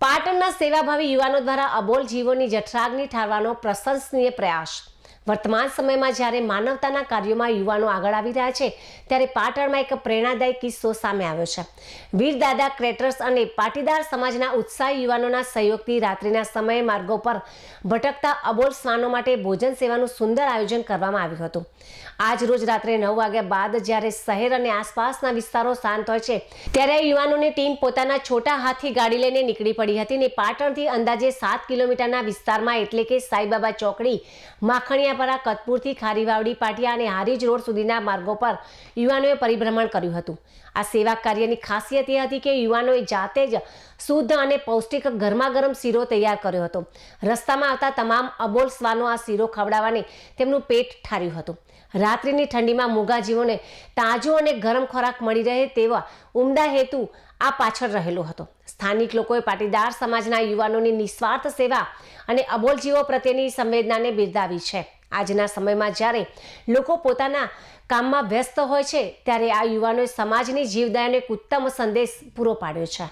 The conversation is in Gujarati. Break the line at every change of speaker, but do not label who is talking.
પાટણના સેવાભાવી યુવાનો દ્વારા અબોલ જીવોની જઠરાગ્નિ ઠારવાનો પ્રશંસનીય પ્રયાસ. વર્તમાન સમયમાં જ્યારે માનવતાના કાર્યોમાં યુવાનો આગળ આવી રહ્યા છે, ત્યારે પાટણમાં એક પ્રેરણાદાયી કિસ્સો સામે આવ્યો છે. વીર દાદા ક્રેટર્સ અને પાટીદાર સમાજના ઉત્સાહી યુવાનોના સહયોગથી રાત્રિના સમયે માર્ગો પર ભટકતા અબોલ શ્વાનો માટે ભોજન સેવાનું સુંદર આયોજન કરવામાં આવ્યું હતું. આજ રોજ રાત્રે નવ વાગ્યા બાદ જ્યારે શહેર અને આસપાસના વિસ્તારો શાંત હોય છે, ત્યારે યુવાનોની ટીમ પોતાના છોટા હાથી ગાડી લઈને નીકળી પડી હતી ને પાટણથી અંદાજે સાત કિલોમીટરના વિસ્તારમાં એટલે કે સાઈબાબા ચોકડી માખણિયાપરા કતપુરથી ખારીવાવડી પાટિયા અને હારીજ રોડ સુધીના માર્ગો પર યુવાનોએ પરિભ્રમણ કર્યું હતું. આ સેવા કાર્યની ખાસિયત એ હતી કે યુવાનોએ જાતે જ શુદ્ધ અને પૌષ્ટિક ગરમા ગરમ શીરો તૈયાર કર્યો હતો. રસ્તામાં આવતા તમામ અબોલ શ્વાનો આ શીરો ખવડાવવાને તેમનું પેટ ઠાર્યું હતું. રાત્રિની ઠંડીમાં મૂગાજીઓને તાજો અને ગરમ ખોરાક મળી રહે તેવા ઉમદા હેતુ આ પાછળ રહેલો હતો. સ્થાનિક લોકોએ પાટીદાર સમાજના યુવાનોની નિસ્વાર્થ સેવા અને અબોલ જીવો પ્રત્યેની સંવેદનાને બિરદાવી છે. આજના સમયમાં જ્યારે લોકો પોતાના કામમાં વ્યસ્ત હોય છે, ત્યારે આ યુવાનોએ સમાજની જીવદયાનો એક ઉત્તમ સંદેશ પૂરો પાડ્યો છે.